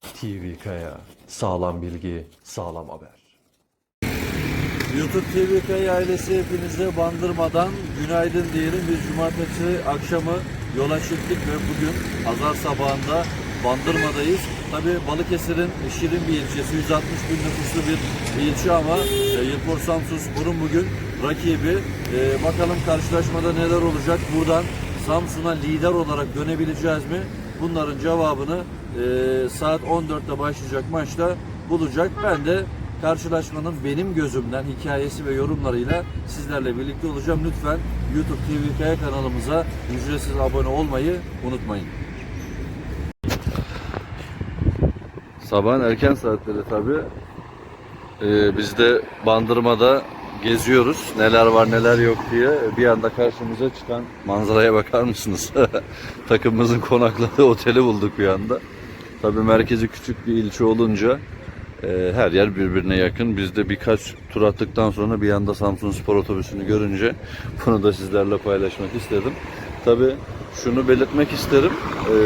TV Kaya. Sağlam bilgi, sağlam haber. YouTube TV Kaya ailesi hepinize bandırmadan günaydın diyelim. Biz cumartesi akşamı yola çıktık ve bugün pazar sabahında Bandırma'dayız. Tabi Balıkesir'in şirin bir ilçesi, 160 bin nüfuslu bir ilçe ama e, Yılpor Samsun Spor'un bugün rakibi. E, bakalım karşılaşmada neler olacak? Buradan Samsun'a lider olarak dönebileceğiz mi? Bunların cevabını e, saat 14'te başlayacak maçta bulacak. Ben de karşılaşmanın benim gözümden hikayesi ve yorumlarıyla sizlerle birlikte olacağım. Lütfen YouTube TVK kanalımıza ücretsiz abone olmayı unutmayın. Sabahın erken saatleri tabi. Ee, biz de Bandırma'da geziyoruz. Neler var neler yok diye. Bir anda karşımıza çıkan manzaraya bakar mısınız? Takımımızın konakladığı oteli bulduk bir anda. Tabi merkezi küçük bir ilçe olunca e, her yer birbirine yakın. Biz de birkaç tur attıktan sonra bir anda Samsun Spor Otobüsü'nü görünce bunu da sizlerle paylaşmak istedim. Tabi şunu belirtmek isterim. E,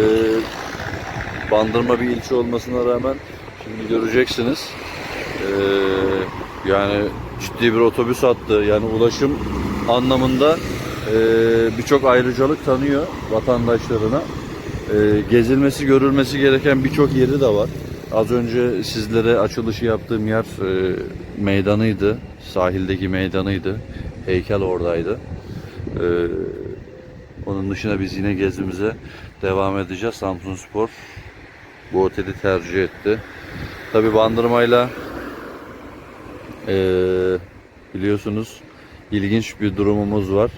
Bandırma bir ilçe olmasına rağmen şimdi göreceksiniz. Ee, yani ciddi bir otobüs hattı. Yani ulaşım anlamında e, birçok ayrıcalık tanıyor vatandaşlarına. E, gezilmesi, görülmesi gereken birçok yeri de var. Az önce sizlere açılışı yaptığım yer e, meydanıydı. Sahildeki meydanıydı. Heykel oradaydı. E, onun dışında biz yine gezimize devam edeceğiz. Samsun Spor bu oteli tercih etti. Tabi bandırmayla eee, biliyorsunuz ilginç bir durumumuz var.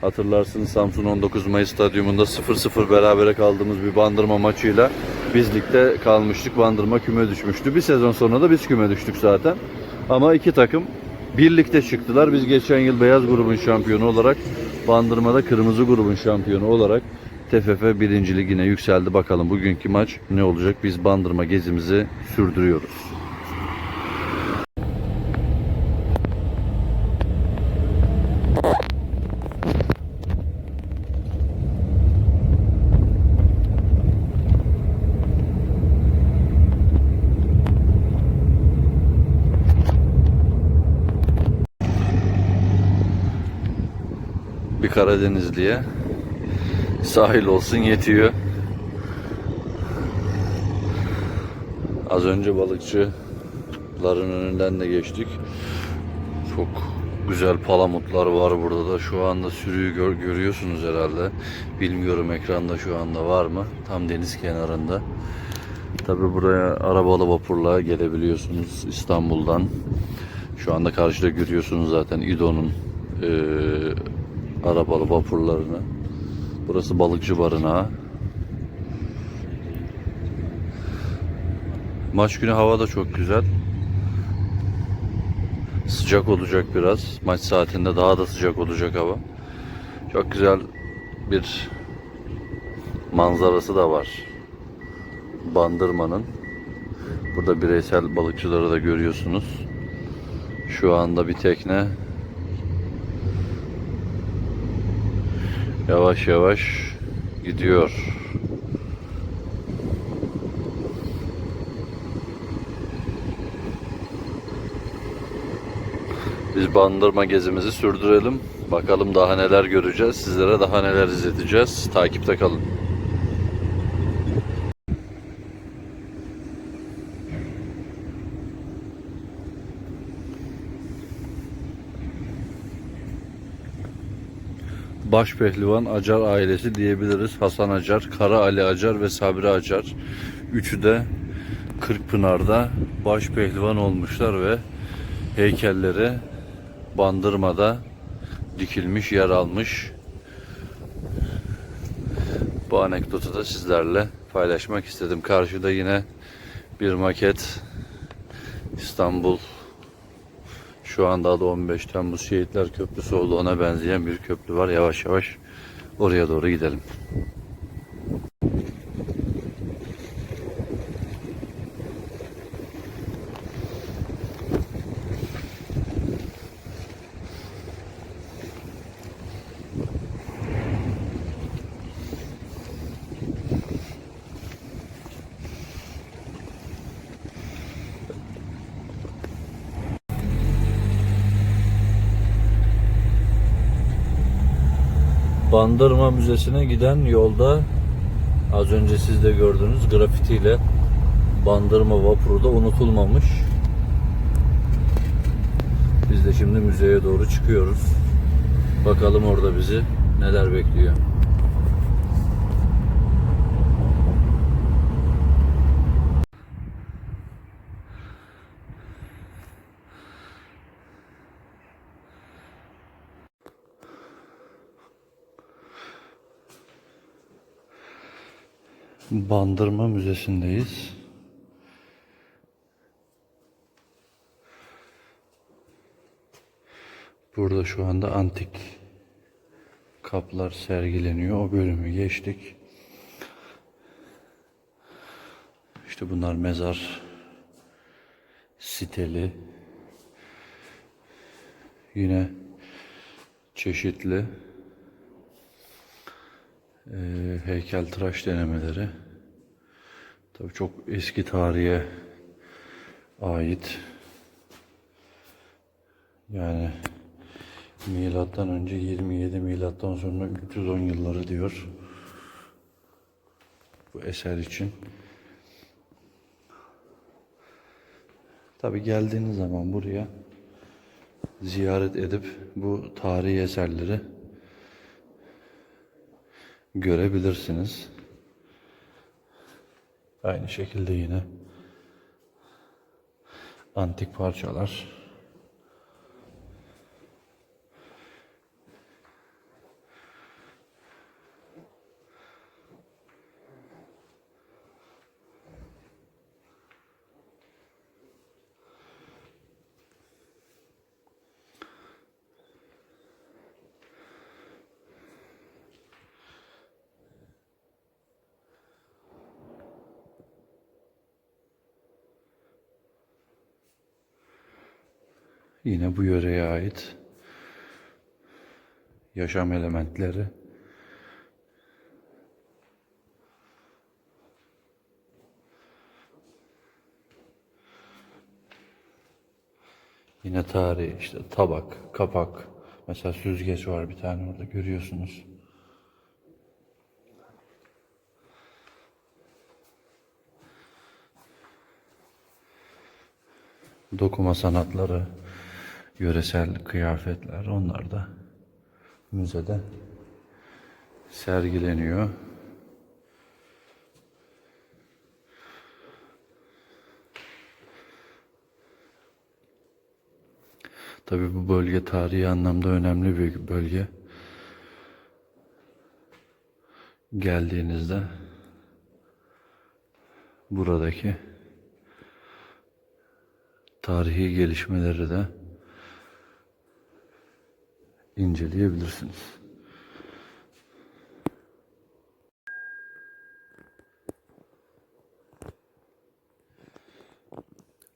Hatırlarsınız Samsun 19 Mayıs Stadyumunda 0-0 berabere kaldığımız bir bandırma maçıyla biz ligde kalmıştık. Bandırma küme düşmüştü. Bir sezon sonra da biz küme düştük zaten. Ama iki takım birlikte çıktılar. Biz geçen yıl beyaz grubun şampiyonu olarak Bandırma'da kırmızı grubun şampiyonu olarak TFF 1. Ligine yükseldi. Bakalım bugünkü maç ne olacak? Biz Bandırma gezimizi sürdürüyoruz. Karadenizliye sahil olsun yetiyor. Az önce balıkçıların önünden de geçtik. Çok güzel palamutlar var burada da. Şu anda sürüyü gör, görüyorsunuz herhalde. Bilmiyorum ekranda şu anda var mı? Tam deniz kenarında. Tabi buraya arabalı vapurla gelebiliyorsunuz İstanbul'dan. Şu anda karşıda görüyorsunuz zaten İdo'nun eee, arabalı vapurlarını. Burası balıkçı barınağı. Maç günü hava da çok güzel. Sıcak olacak biraz. Maç saatinde daha da sıcak olacak hava. Çok güzel bir manzarası da var. Bandırma'nın. Burada bireysel balıkçıları da görüyorsunuz. Şu anda bir tekne yavaş yavaş gidiyor. Biz bandırma gezimizi sürdürelim. Bakalım daha neler göreceğiz. Sizlere daha neler izleteceğiz. Takipte kalın. Baş pehlivan Acar ailesi diyebiliriz. Hasan Acar, Kara Ali Acar ve Sabri Acar. Üçü de Kırkpınar'da baş pehlivan olmuşlar ve heykelleri Bandırma'da dikilmiş, yer almış. Bu anekdotu da sizlerle paylaşmak istedim. Karşıda yine bir maket İstanbul şu anda adı 15 Temmuz Şehitler Köprüsü oldu. Ona benzeyen bir köprü var. Yavaş yavaş oraya doğru gidelim. Bandırma Müzesi'ne giden yolda az önce siz de gördünüz grafitiyle Bandırma vapuru da unutulmamış. Biz de şimdi müzeye doğru çıkıyoruz. Bakalım orada bizi neler bekliyor. Bandırma Müzesi'ndeyiz. Burada şu anda antik kaplar sergileniyor. O bölümü geçtik. İşte bunlar mezar siteli. Yine çeşitli e, heykeltıraş denemeleri. Tabii çok eski tarihe ait. Yani milattan önce 27 milattan sonra 310 yılları diyor. Bu eser için. Tabii geldiğiniz zaman buraya ziyaret edip bu tarihi eserleri görebilirsiniz. Aynı şekilde yine antik parçalar. Yine bu yöreye ait yaşam elementleri. Yine tarihi işte tabak, kapak. Mesela süzgeç var bir tane orada görüyorsunuz. dokuma sanatları, yöresel kıyafetler onlar da müzede sergileniyor. Tabii bu bölge tarihi anlamda önemli bir bölge. Geldiğinizde buradaki tarihi gelişmeleri de inceleyebilirsiniz.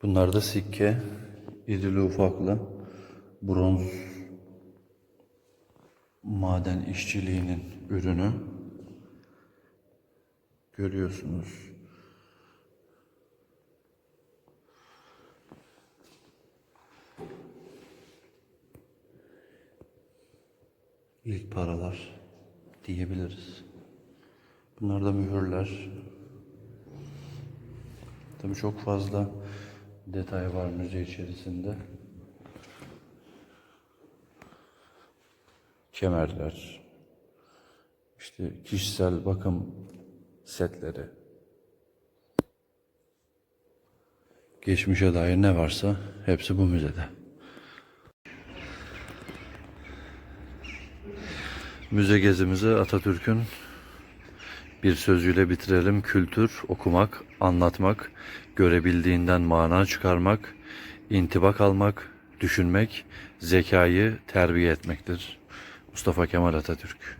Bunlar da sikke, irili ufaklı, bronz maden işçiliğinin ürünü. Görüyorsunuz. İlk paralar diyebiliriz. Bunlar da mühürler. Tabii çok fazla detay var müze içerisinde. Kemerler, işte kişisel bakım setleri, geçmişe dair ne varsa hepsi bu müzede. Müze gezimizi Atatürk'ün bir sözüyle bitirelim. Kültür, okumak, anlatmak, görebildiğinden mana çıkarmak, intibak almak, düşünmek, zekayı terbiye etmektir. Mustafa Kemal Atatürk.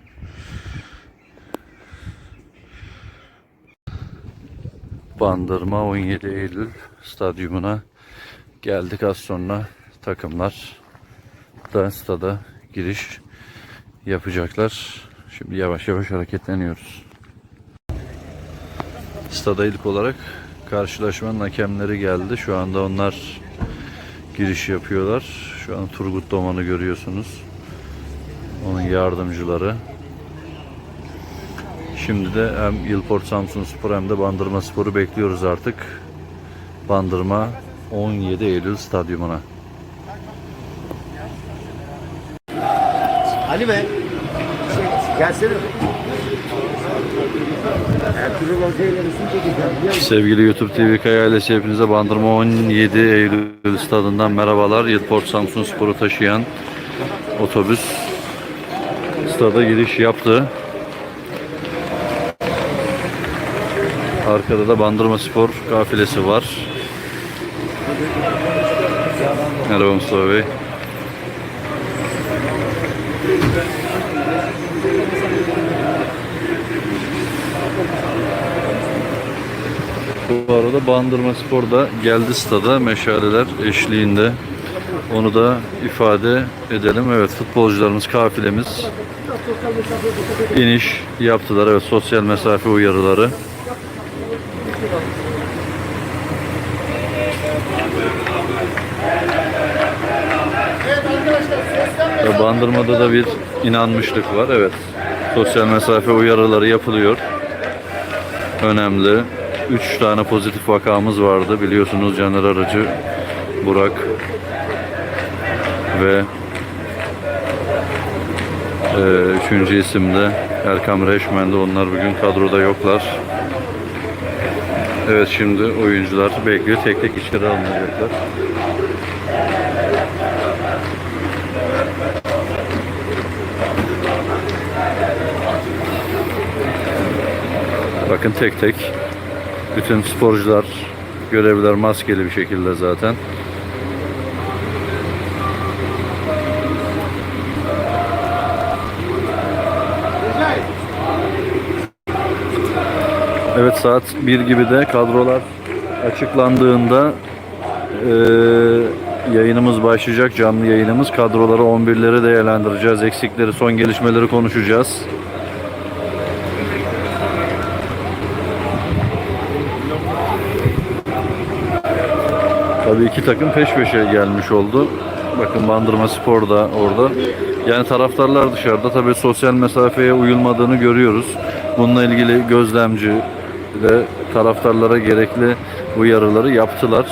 Bandırma 17 Eylül stadyumuna geldik az sonra takımlar da stada giriş yapacaklar. Şimdi yavaş yavaş hareketleniyoruz. Stada ilk olarak karşılaşmanın hakemleri geldi. Şu anda onlar giriş yapıyorlar. Şu an Turgut Doman'ı görüyorsunuz. Onun yardımcıları. Şimdi de hem Yılport Samsun Spor hem de Bandırma Spor'u bekliyoruz artık. Bandırma 17 Eylül Stadyumuna. Ali Bey. Sevgili YouTube TV Kaya ailesi hepinize Bandırma 17 Eylül stadından merhabalar. Yılport Samsun Spor'u taşıyan otobüs stada giriş yaptı. Arkada da Bandırma Spor kafilesi var. Merhaba Mustafa Bey. Bu arada Bandırma Spor da geldi stada meşaleler eşliğinde. Onu da ifade edelim. Evet futbolcularımız, kafilemiz iniş yaptılar. Evet sosyal mesafe uyarıları. Ve Bandırma'da da bir inanmışlık var. Evet. Sosyal mesafe uyarıları yapılıyor. Önemli. Üç tane pozitif vakamız vardı. Biliyorsunuz Caner Aracı, Burak ve e, üçüncü isim de Erkam Reşmen'de. Onlar bugün kadroda yoklar. Evet şimdi oyuncular bekliyor. Tek tek içeri alınacaklar. Bakın tek tek bütün sporcular, görevliler maskeli bir şekilde zaten. Evet saat 1 gibi de kadrolar açıklandığında eee, yayınımız başlayacak. Canlı yayınımız. Kadroları 11'leri değerlendireceğiz. Eksikleri, son gelişmeleri konuşacağız. Tabii iki takım peş peşe gelmiş oldu. Bakın Bandırma Spor da orada. Yani taraftarlar dışarıda. Tabii sosyal mesafeye uyulmadığını görüyoruz. Bununla ilgili gözlemci ve taraftarlara gerekli uyarıları yaptılar.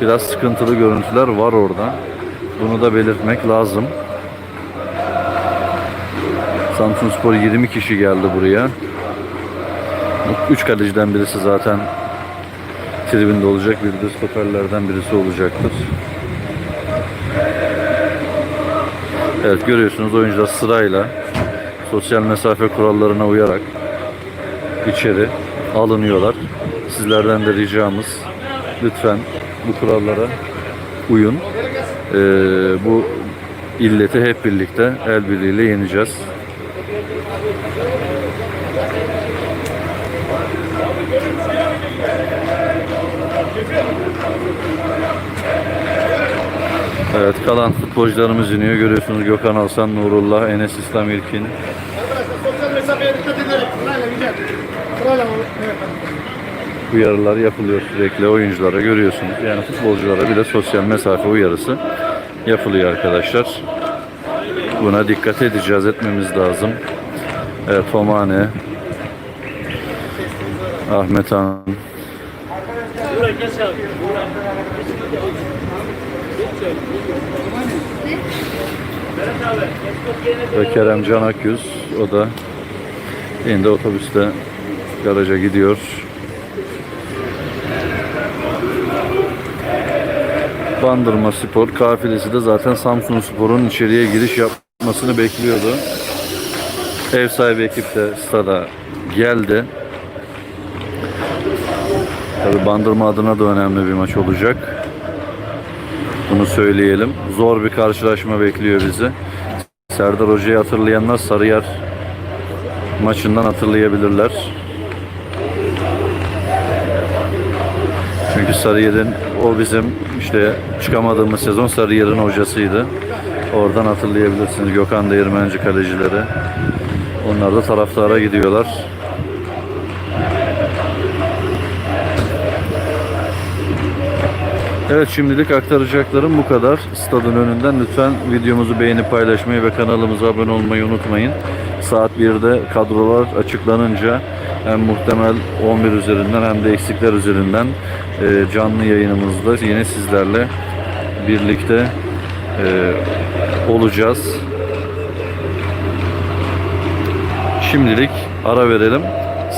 Biraz sıkıntılı görüntüler var orada. Bunu da belirtmek lazım. Samsun Spor 20 kişi geldi buraya. 3 kaleciden birisi zaten tribünde olacak. Bir de stoperlerden birisi olacaktır. Evet görüyorsunuz oyuncular sırayla sosyal mesafe kurallarına uyarak içeri alınıyorlar. Sizlerden de ricamız lütfen bu kurallara uyun. Ee, bu illeti hep birlikte el birliğiyle yeneceğiz. Evet kalan futbolcularımız iniyor. Görüyorsunuz Gökhan Alsan, Nurullah, Enes İslam İlkin. Uyarılar yapılıyor sürekli oyunculara görüyorsunuz. Yani futbolculara bile sosyal mesafe uyarısı yapılıyor arkadaşlar. Buna dikkat edeceğiz, etmemiz lazım. Evet, Tomane, Ahmet Han, ve Kerem Can Akyüz, o da yine de otobüste garaja gidiyor. Bandırma Spor kafilesi de zaten Samsun Spor'un içeriye giriş yapmasını bekliyordu. Ev sahibi ekip de stada geldi. Tabi Bandırma adına da önemli bir maç olacak. Bunu söyleyelim. Zor bir karşılaşma bekliyor bizi. Serdar Hoca'yı hatırlayanlar Sarıyer maçından hatırlayabilirler. Çünkü Sarıyer'in o bizim işte çıkamadığımız sezon Sarıyer'in hocasıydı. Oradan hatırlayabilirsiniz Gökhan Değirmenci kalecileri. Onlar da taraftara gidiyorlar. Evet şimdilik aktaracaklarım bu kadar. Stadın önünden lütfen videomuzu beğenip paylaşmayı ve kanalımıza abone olmayı unutmayın. saat 1'de kadrolar açıklanınca hem muhtemel 11 üzerinden hem de eksikler üzerinden e, canlı yayınımızda yine sizlerle birlikte e, olacağız. Şimdilik ara verelim.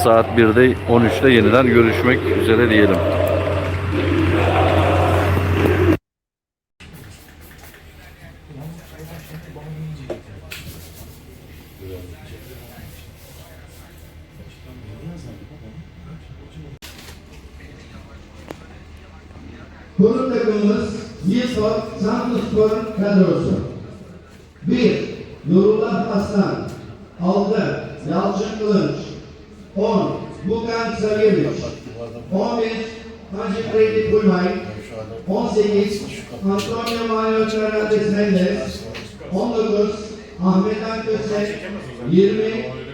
Saat 1'de 13'te yeniden görüşmek üzere diyelim. 10. Bukan Sarıyeviç 11. Hacı Freddy Kulmay 18. Antonio Manuel Fernandez Mendes 19. Ahmet Akköse 20.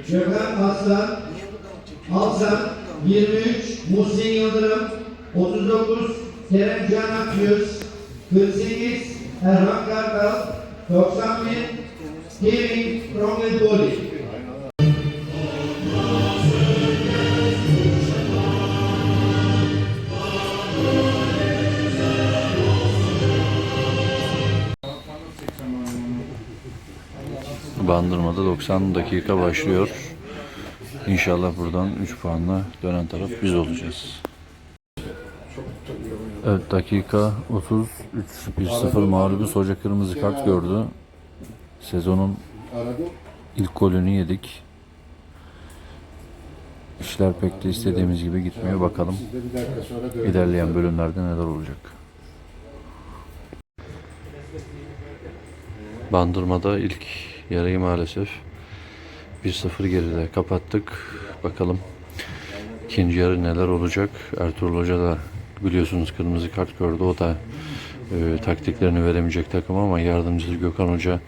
Gökhan Aslan. Alsan. 23 Muhsin Yıldırım. 39 Kerem Can Akyüz. 48 Erhan Kartal. 91 Kevin Kromel Bandırma'da 90 dakika başlıyor. İnşallah buradan 3 puanla dönen taraf biz olacağız. Evet dakika 30 3-1-0 mağlubiz. Hoca kırmızı kart gördü. Sezonun ilk golünü yedik. İşler pek de istediğimiz gibi gitmiyor. Bakalım ilerleyen bölümlerde neler olacak. Bandırma'da ilk yarıyı maalesef 1-0 geride kapattık. Bakalım ikinci yarı neler olacak. Ertuğrul Hoca da biliyorsunuz kırmızı kart gördü. O da e, taktiklerini veremeyecek takım ama yardımcısı Gökhan Hoca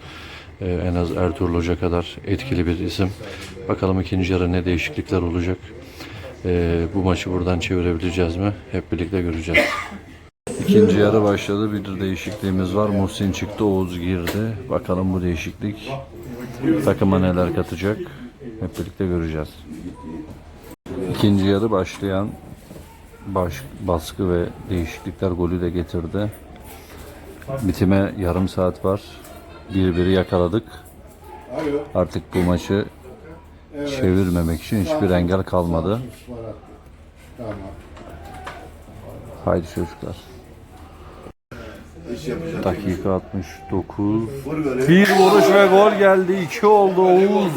e, en az Ertuğrul Hoca kadar etkili bir isim. Bakalım ikinci yarı ne değişiklikler olacak. E, bu maçı buradan çevirebileceğiz mi? Hep birlikte göreceğiz. İkinci yarı başladı. Bir değişikliğimiz var. Muhsin çıktı, Oğuz girdi. Bakalım bu değişiklik takıma neler katacak. Hep birlikte göreceğiz. İkinci yarı başlayan baş, baskı ve değişiklikler golü de getirdi. Bitime yarım saat var. Bir biri yakaladık. Artık bu maçı çevirmemek için hiçbir engel kalmadı. Haydi çocuklar. Dakika 69. Bir vuruş ve gol geldi. İki oldu Oğuz.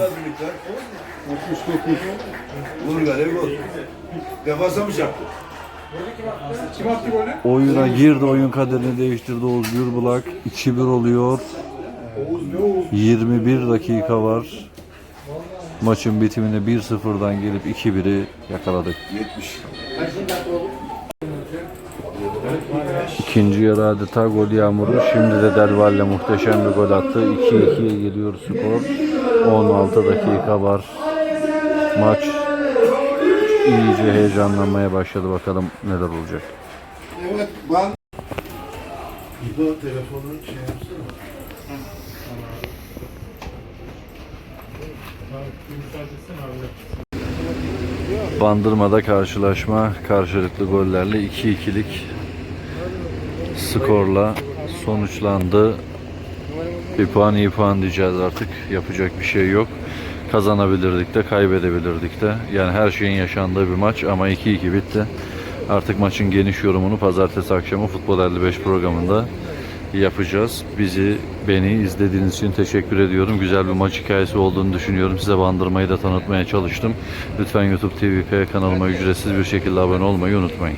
Vur gale gol. Defasa mı çarptı? Oyuna girdi. Oyun kaderini değiştirdi Oğuz Gürbulak. 2-1 oluyor. 21 dakika var. Maçın bitimine 1-0'dan gelip 2-1'i yakaladık. 70. İkinci yarı adeta gol yağmuru. Şimdi de Delvalle muhteşem bir gol attı. 2-2'ye geliyor skor. 16 dakika var. Maç iyice heyecanlanmaya başladı. Bakalım neler olacak. Evet ben... Bu telefonu şey yapsana. Bandırma'da karşılaşma karşılıklı gollerle 2-2'lik skorla sonuçlandı. Bir puan iyi puan diyeceğiz artık. Yapacak bir şey yok. Kazanabilirdik de kaybedebilirdik de. Yani her şeyin yaşandığı bir maç ama 2-2 bitti. Artık maçın geniş yorumunu pazartesi akşamı Futbol 55 programında yapacağız. Bizi, beni izlediğiniz için teşekkür ediyorum. Güzel bir maç hikayesi olduğunu düşünüyorum. Size bandırmayı da tanıtmaya çalıştım. Lütfen YouTube TVK kanalıma ücretsiz bir şekilde abone olmayı unutmayın.